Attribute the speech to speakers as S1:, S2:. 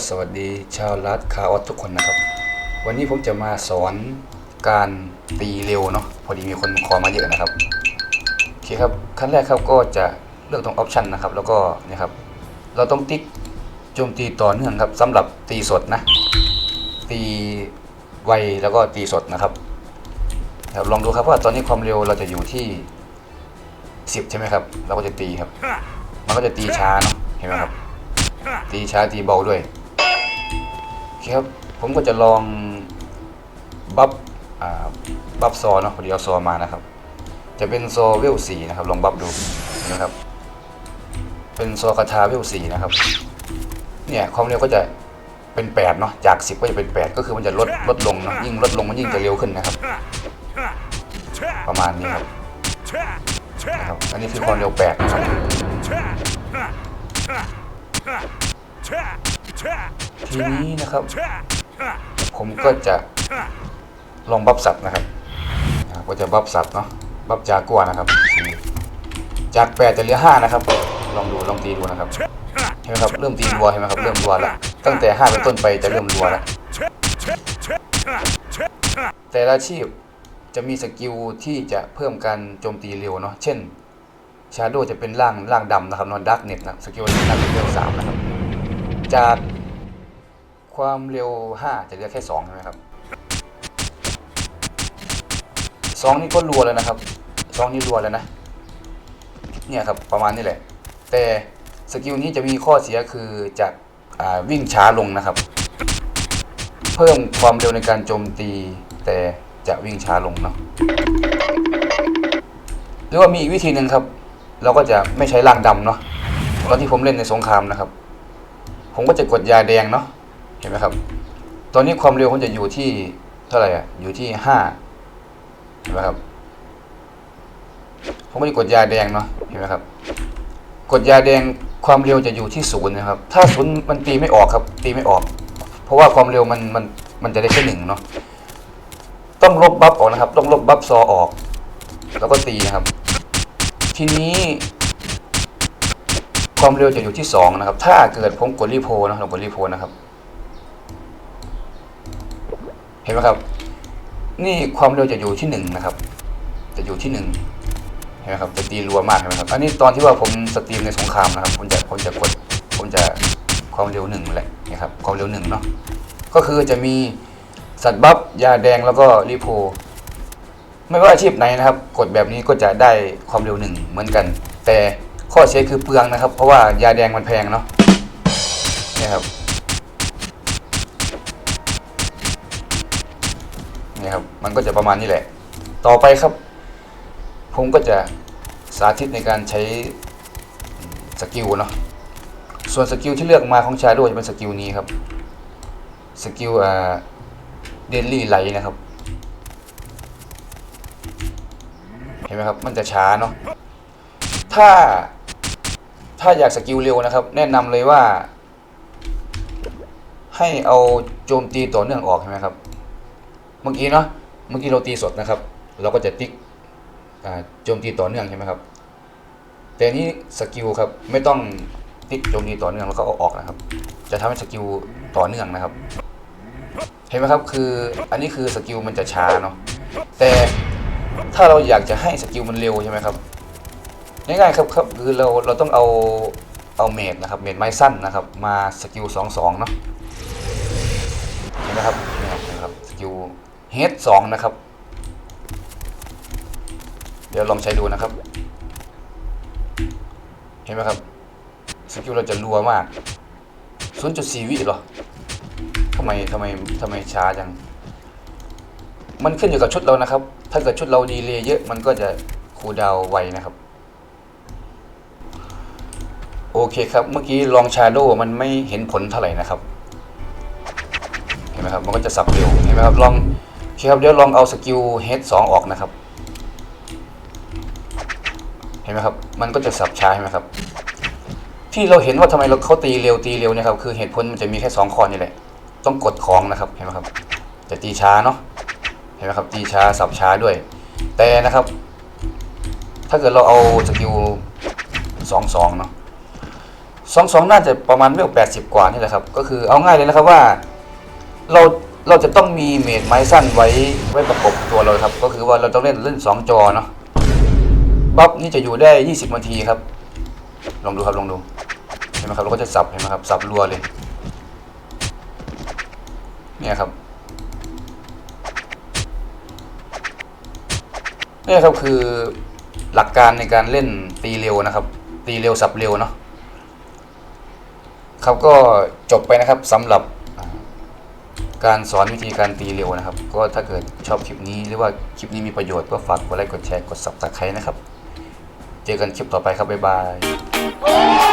S1: ็สวัสดีชาวรัฐคาออสทุกคนนะครับ วันนี้ผมจะมาสอนการตีเร็วเนาะพอดีมีคนขอมาเยอะนะครับโอเคครับขั้นแรกครับก็จะเลือกตรงออปชันนะครับ แล้วก็เนี่ยครับเราต้องติ๊กโจมตีต่อเนื่องครับสำหรับตีสดนะ ตีไวแล้วก็ตีสดนะครับครับลองดูครับว่าตอนนี้ความเร็วเราจะอยู่ที่ 10 ใช่ไหมครับ เราก็จะตีครับ มันก็จะตีช้าเนาะเห็นไหมครับ ตีช้าตีเบาด้วย คครับ ผมก็จะลองบัฟอ่าบัฟซอเนาะพอดีเอาซอมานะครับ จะเป็นซอเวลสีนะครับ ลองบัฟดูนะครับ เป็นซอคาทาเวลสีนะครับ เนี่ยความเร็วก็จะเป็น8เนาะจาก 10 ก็จะเป็น 8 ก็คือมันจะลดลดลงเนาะยิ่งลดลงมันยิ่งจะเร็วขึ้นนะครับ ประมาณนี้ครับนะครับ อันนี้คือความเร็ว8นะครับ ทีนี้นะครับ ผมก็จะลองบัฟสับนะครับอ่าก็จะบัฟสับเนาะบัฟจากัวนะครับ จากแปดจะเหลือห้านะครับ ลองดูลองตีดูนะครับเห็นไหมครับเริ่มตีรัวเห็นไหมครับเริ่มรัวแล้วตั้งแต่ห้าเป็นต้นไปจะเริ่มรัวแล้วแต่ละอาชีพจะมีสกิลที่จะเพิ่มการโจมตีเร็วเนาะเช่นชาโดจะเป็นร่างร่างดำนะครับนอนดักเน็ตนะสกิลดักเน็ตเร็วสามนะครับ จาก ความเร็ว 5 จะเหลือแค่2ใช่ไหมครับ2นี่ก็รัวแล้วนะครับ2นี่รัวแล้วนะเนี่ยครับประมาณนี้แหละ แต่สกิลนี้จะมีข้อเสียคือจะอวิ่งช้าลงนะครับ เพิ่มความเร็วในการโจมตี แต่จะวิ่งช้าลงเนาะหรือว่ามีอีกวิธีหนึ่งครับ เราก็จะไม่ใช้ร่างดำเนาะตอนที่ผมเล่นในสงครามนะครับ ผมก็จะกดยาแดงเนาะ เห็นไหมครับ ตอนนี้ความเร็วผมจะอยู่ที่เท่าไหร่อะอยู่ที่ห้าเห็นไหมครับผมก็จะกดยาแดงเนาะเห็นไหมครับ กดยาแดงความเร็วจะอยู่ที่ศูนย์นะครับ ถ้าศูนย์มันตีไม่ออกครับ ตีไม่ออก เพราะว่าความเร็วมันมันมันจะได้แค่หนึ่งเนาะต้องลบบัฟออกนะครับ ต้องลบบัฟซอออก แล้วก็ตีนะครับ ทีนี้ ความเร็วจะอยู่ที่2นะครับ ถ้าเกิดผมกดรีโพนะเรากดรีโพนะครับ เห็นไหมครับ นี่ความเร็วจะอยู่ที่1นะครับ จะอยู่ที่1เห็นไหมครับจะตีรัวมากเห็นไหมครับ อันนี้ตอนที่ว่าผมสตรีมในสงครามนะครับผมจะผมจะกดผมจะความเร็วหนึ่งแหละนะครับความเร็วหนึ่งเนาะก็คือจะมีสัตว์บัฟยาแดงแล้วก็รีโพไม่ว่าอาชีพไหนนะครับ กดแบบนี้ก็จะได้ความเร็วหนึ่งเหมือนกัน แต่ข้อเสียคือเปลืองนะครับ เพราะว่ายาแดงมันแพงเนาะนี่ครับนี่ครับ มันก็จะประมาณนี้แหละ ต่อไปครับ ผมก็จะสาธิตในการใช้สกิลเนาะส่วนสกิลที่เลือกมาของชาโดจะเป็นสกิลนี้ครับสกิลอ่าเดนลี่ไลนะครับ เห็นไหมครับ มันจะช้าเนาะถ้าถ้าอยากสกิลเร็วนะครับ แนะนำเลยว่า ให้เอาโจมตีต่อเนื่องออกใช่ไหมครับ เมื่อกี้เนาะ เมื่อกี้เราตีสดนะครับ เราก็จะติ๊กโจมตีต่อเนื่องใช่ไหมครับ แต่นี้สกิลครับไม่ต้องติ๊กโจมตีต่อเนื่องแล้วก็เอาออกนะครับ จะทำให้สกิลต่อเนื่องนะครับ เห็นไหมครับคืออันนี้คือสกิลมันจะช้าเนาะแต่ถ้าเราอยากจะให้สกิลมันเร็วใช่ไหมครับง่ายๆครับครับคือเราเราต้องเอาเอาเมดนะครับเมดไม้สั้นนะครับ มาสกิลสองสองเนาะเห็นไหมครับนี่ครับเห็นไหมครับสกิล เฮดสองนะครับ เดี๋ยวลองใช้ดูนะครับ เห็นไหมครับสกิลเราจะรัวมาก0.4วิหรอทำไมทำไมทำไมช้าจัง มันขึ้นอยู่กับชุดเรานะครับ ถ้าเกิดชุดเราดีเลย์เยอะมันก็จะคูดาวไวนะครับ โอเคครับ เมื่อกี้ลองชาโดมันไม่เห็นผลเท่าไหร่นะครับ เห็นไหมครับ มันก็จะสับเร็ว เห็นไหมครับ ลอง คครับเดี๋ยวลองเอาสกิลเฮดสองออกนะครับ เห็นไหมครับ มันก็จะสับช้าเห็นไหมครับ ที่เราเห็นว่าทำไมเราเขาตีเร็วตีเร็วเนี่ยครับคือเหตุผลมันจะมีแค่สองคอนี่แหละต้องกดของนะครับเห็นไหมครับจะตีช้าเนาะเห็นไหมครับตีช้าสับช้าด้วย แต่นะครับ ถ้าเกิดเราเอาสกิลสองสองเนาะสองสองน่าจะประมาณเวลแปดสิบกว่านี่แหละครับ ก็คือเอาง่ายเลยนะครับว่า เรา เราจะต้องมีเมดไม้สั้นไว้ไว้ประกบตัวเราครับ ก็คือว่าเราต้องเล่นเล่นสองจอเนาะบัฟนี่จะอยู่ได้ยี่สิบนาทีครับ ลองดูครับลองดูเห็นไหมครับเราก็จะสับเห็นไหมครับสับรัวเลยเนี่ยครับเนี่ยครับคือหลักการในการเล่นตีเร็วนะครับ ตีเร็วสับเร็วเนาะครับก็จบไปนะครับสำหรับ การสอนวิธีการตีเร็วนะครับ ก็ถ้าเกิดชอบคลิปนี้หรือว่าคลิปนี้มีประโยชน์ก็ฝากกดไลค์กดแชร์กด subscribe นะครับ เจอกันคลิปต่อไปครับ บ๊ายบาย